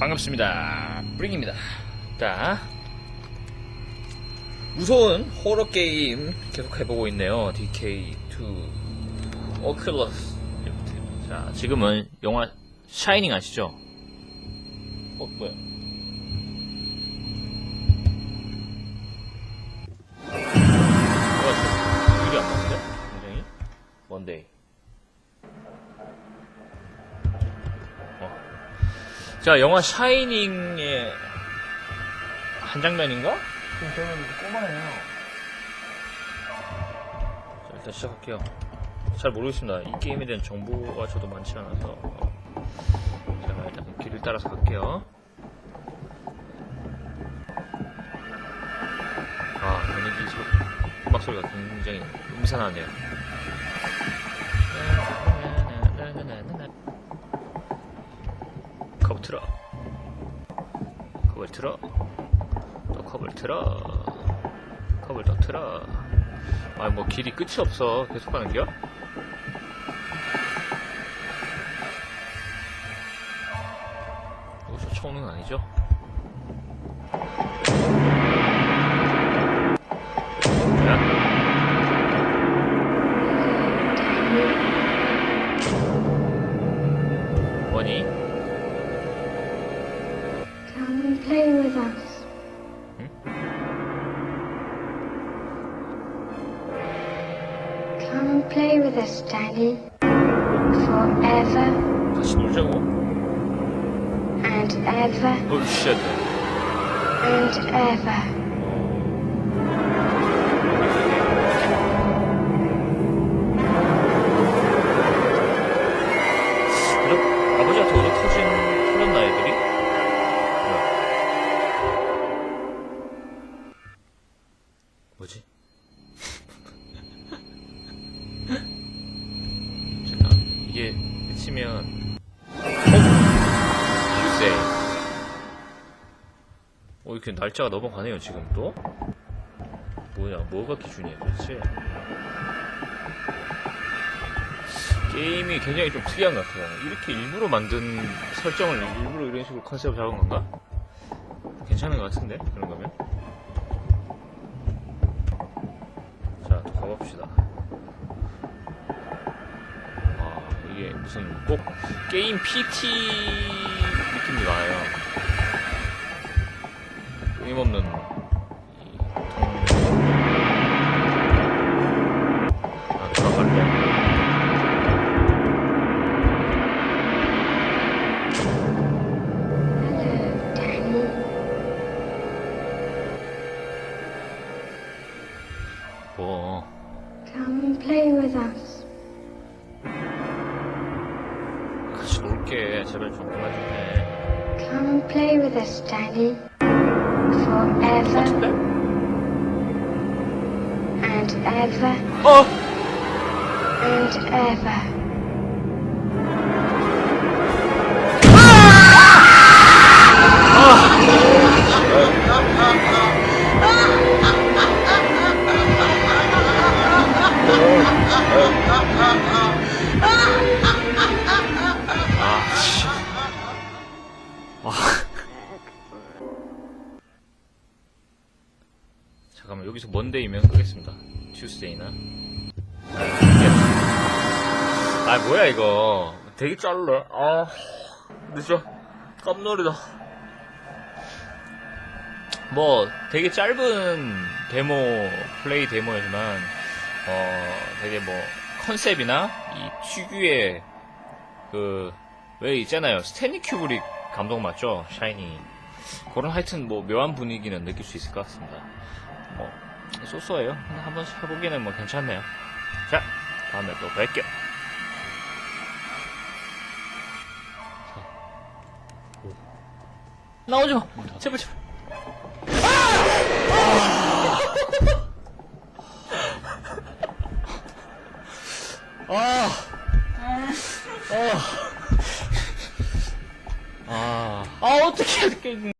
반갑습니다. 브링입니다. 자, 무서운 호러 게임 계속 해보고 있네요. DK2 오클러스 리프트. 자, 지금은 영화 샤이닝 아시죠? 어? 뭐야, 자, 영화 샤이닝의 한 장면인가? 지금 저는 꼬마네요. 자, 일단 시작할게요. 잘 모르겠습니다. 이 게임에 대한 정보가 저도 많지 않아서. 어. 제가 일단 길을 따라서 갈게요. 아, 분위기 소리, 음악 소리가 굉장히 음산하네요. 틀어. 또 컵을 틀어. 컵을 더 틀어. 아, 뭐 길이 끝이 없어. 계속 가는겨? 여기서 총은 아니죠? with us. Come and play with us, Daddy. Forever. And ever. Oh shit. And ever. 뭐지? 잠깐, 이게 끝이면, 어? 휴세. 어, 이렇게 날짜가 넘어가네요, 지금 또? 뭐야, 뭐가 기준이야, 도대체? 게임이 굉장히 좀 특이한 것 같아요. 이렇게 일부러 만든 설정을 일부러 이런 식으로 컨셉을 잡은 건가? 괜찮은 것 같은데? 그런 거면? 자, 또 가봅시다. 아, 이게 무슨 꼭 게임 PT 느낌이 나요. 끊임없는 and play with us. 같이 놀게. 제발 좀 그만 좀 해. Come and play with us, Danny. Forever 같은데? and ever 어! and ever. 잠깐만, 여기서 먼데이면 끄겠습니다. 튜스데이나. 아, 뭐야, 이거. 되게 짧네. 아, 늦어. 깜놀이다. 뭐, 되게 짧은 데모, 플레이 데모이지만, 어, 되게 뭐, 컨셉이나, 이 특유의, 그, 왜 있잖아요. 스탠리 큐브릭 감독 맞죠? 샤이니. 그런 하여튼 뭐 묘한 분위기는 느낄 수 있을 것 같습니다. 뭐, 쏘쏘해요. 근데 한번 해보기에는 뭐 괜찮네요. 자, 다음에 또 뵐게요. 나오지 마! 제발, 제발. 아! 아! 아, 아, 어떻게 이렇게.